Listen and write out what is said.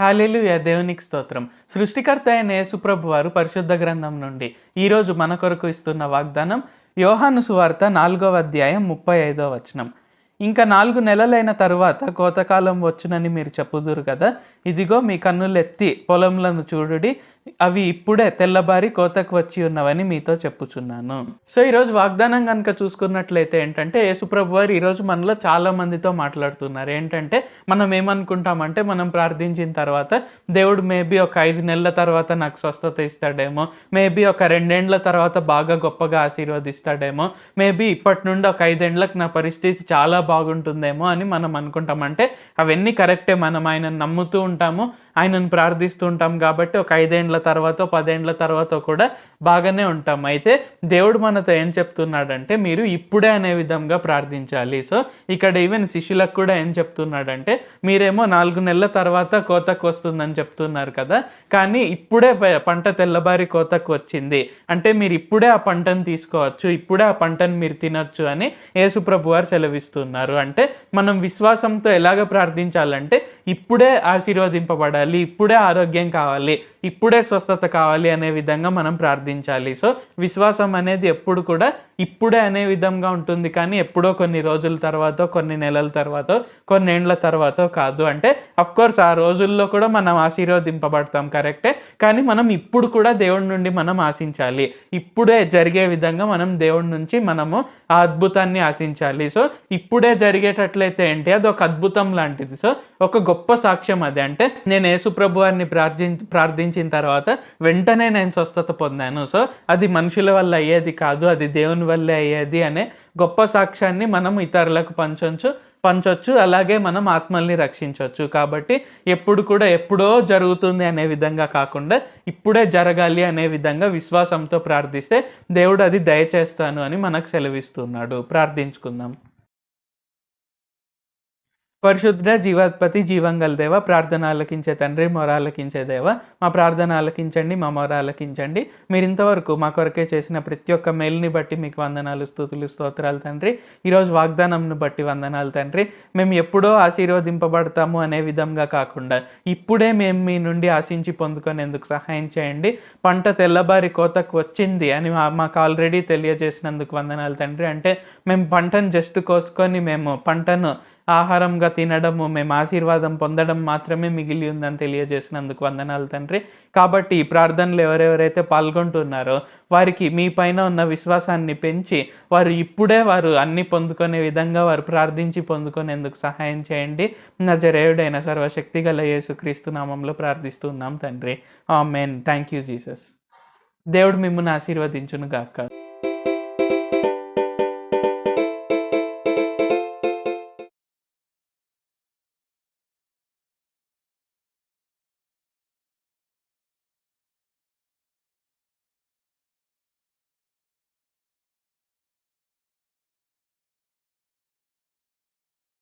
Hallelujah దేవునికి స్తోత్రం. సృష్టికర్త అయిన యేసుప్రభు వారు పరిశుద్ధ గ్రంథం నుండి ఈరోజు మన కొరకు ఇస్తున్న వాగ్దానం యోహాను సువార్త నాలుగవ అధ్యాయం ముప్పై ఐదవ వచనం. ఇంకా నాలుగు నెలలైన తర్వాత కోతకాలం వచ్చునని మీరు చెప్పుదురు కదా. ఇదిగో మీ కన్నులెత్తి పొలంలను చూడుడి. అవి ఇప్పుడే తెల్లబారి కోతకు వచ్చి ఉన్నవని మీతో చెప్పుచున్నాను. సో ఈరోజు వాగ్దానం కనుక చూసుకున్నట్లయితే ఏంటంటే యేసుప్రభు వారు ఈరోజు మనలో చాలా మందితో మాట్లాడుతున్నారు. ఏంటంటే మనం ఏమనుకుంటామంటే మనం ప్రార్థించిన తర్వాత దేవుడు మేబీ ఒక ఐదు నెలల తర్వాత నాకు స్వస్థత ఇస్తాడేమో. మేబీ ఒక రెండేండ్ల తర్వాత బాగా గొప్పగా ఆశీర్వదిస్తాడేమో. మేబీ ఇప్పటి నుండి ఒక ఐదేండ్లకు నా పరిస్థితి చాలా బాగుంటుందేమో అని మనం అనుకుంటాం. అంటే అవన్నీ కరెక్టే మనం ఆయనను నమ్ముతూ ఉంటాము. ఆయనను ప్రార్థిస్తూ ఉంటాం కాబట్టి ఒక ఐదేండ్ల తర్వాత పదేండ్ల తర్వాత కూడా బాగానే ఉంటాం. అయితే దేవుడు మనతో ఏం చెప్తున్నాడంటే మీరు ఇప్పుడే అనే విధంగా ప్రార్థించాలి. సో ఇక్కడ ఈవెన్ శిష్యులకు కూడా ఏం చెప్తున్నాడంటే మీరేమో నాలుగు నెలల తర్వాత కోతకు వస్తుందని చెప్తున్నారు కదా కానీ ఇప్పుడే పంట తెల్లబారి కోతకు వచ్చింది. అంటే మీరు ఇప్పుడే ఆ పంటను తీసుకోవచ్చు ఇప్పుడే ఆ పంటను మీరు తినొచ్చు అని యేసుప్రభు వారు సెలవిస్తున్నారు. అంటే మనం విశ్వాసంతో ఎలాగ ప్రార్థించాలంటే ఇప్పుడే ఆశీర్వదింపబడాలి. ఇప్పుడే ఆరోగ్యం కావాలి ఇప్పుడే స్వస్థత కావాలి అనే విధంగా మనం ప్రార్థించాలి. సో విశ్వాసం అనేది ఎప్పుడు కూడా ఇప్పుడే అనే విధంగా ఉంటుంది కానీ ఎప్పుడో కొన్ని రోజుల తర్వాత కొన్ని నెలల తర్వాత కొన్ని తర్వాత కాదు. అంటే కోర్స్ ఆ రోజుల్లో కూడా మనం ఆశీర్వదింపబడతాం కరెక్టే కానీ మనం ఇప్పుడు కూడా దేవుడి నుండి మనం ఆశించాలి. ఇప్పుడే జరిగే విధంగా మనం దేవుడి నుంచి మనము ఆ అద్భుతాన్ని ఆశించాలి. సో ఇప్పుడే జరిగేటట్లయితే ఏంటి? అది ఒక అద్భుతం లాంటిది. సో ఒక గొప్ప సాక్ష్యం అది. అంటే నేను యేసుప్రభు వారిని ప్రార్థి ప్రార్థించిన తర్వాత వెంటనే నేను స్వస్థత పొందాను. సో అది మనుషుల వల్ల అయ్యేది కాదు అది దేవుని వల్లే అయ్యేది అనే గొప్ప సాక్ష్యాన్ని మనం ఇతరులకు పంచొచ్చు పంచొచ్చు అలాగే మనం ఆత్మల్ని రక్షించవచ్చు కాబట్టి ఎప్పుడు కూడా ఎప్పుడో జరుగుతుంది అనే విధంగా కాకుండా ఇప్పుడే జరగాలి అనే విధంగా విశ్వాసంతో ప్రార్థిస్తే దేవుడు అది దయచేస్తాను అని మనకు సెలవిస్తున్నాడు. ప్రార్థించుకుందాం. పరిశుద్ధ జీవాధిపతి జీవంగలదేవ ప్రార్థన ఆలకించే తండ్రి మొరాలకించే దేవ మా ప్రార్థన ఆలకించండి మా మొరాలకించండి. మీరు ఇంతవరకు మా కొరకే చేసిన ప్రతి ఒక్క మేలుని బట్టి మీకు వందనాలు స్థుతులు స్తోత్రాలు తండ్రి. ఈరోజు వాగ్దానంను బట్టి వందనాలు తండ్రి. మేము ఎప్పుడో ఆశీర్వదింపబడతాము అనే విధంగా కాకుండా ఇప్పుడే మేము మీ నుండి ఆశించి పొందుకునేందుకు సహాయం చేయండి. పంట తెల్లబారి కోతకు వచ్చింది అని మాకు ఆల్రెడీ తెలియజేసినందుకు వందనాలు తండ్రి. అంటే మేము పంటను జస్ట్ కోసుకొని మేము పంటను ఆహారంగా తినడము మేము ఆశీర్వాదం పొందడం మాత్రమే మిగిలి ఉందని తెలియజేసినందుకు వందనాలు తండ్రి. కాబట్టి ఈ ప్రార్థనలు ఎవరెవరైతే పాల్గొంటున్నారో వారికి మీ పైన ఉన్న విశ్వాసాన్ని పెంచి వారు ఇప్పుడే వారు అన్ని పొందుకునే విధంగా వారు ప్రార్థించి పొందుకునేందుకు సహాయం చేయండి. నజరేయుడైన సర్వశక్తి గల యేసుక్రీస్తు నామంలో ప్రార్థిస్తున్నాం తండ్రి. ఆమెన్. Thank you Jesus. దేవుడు మిమ్మల్ని ఆశీర్వదించును గాక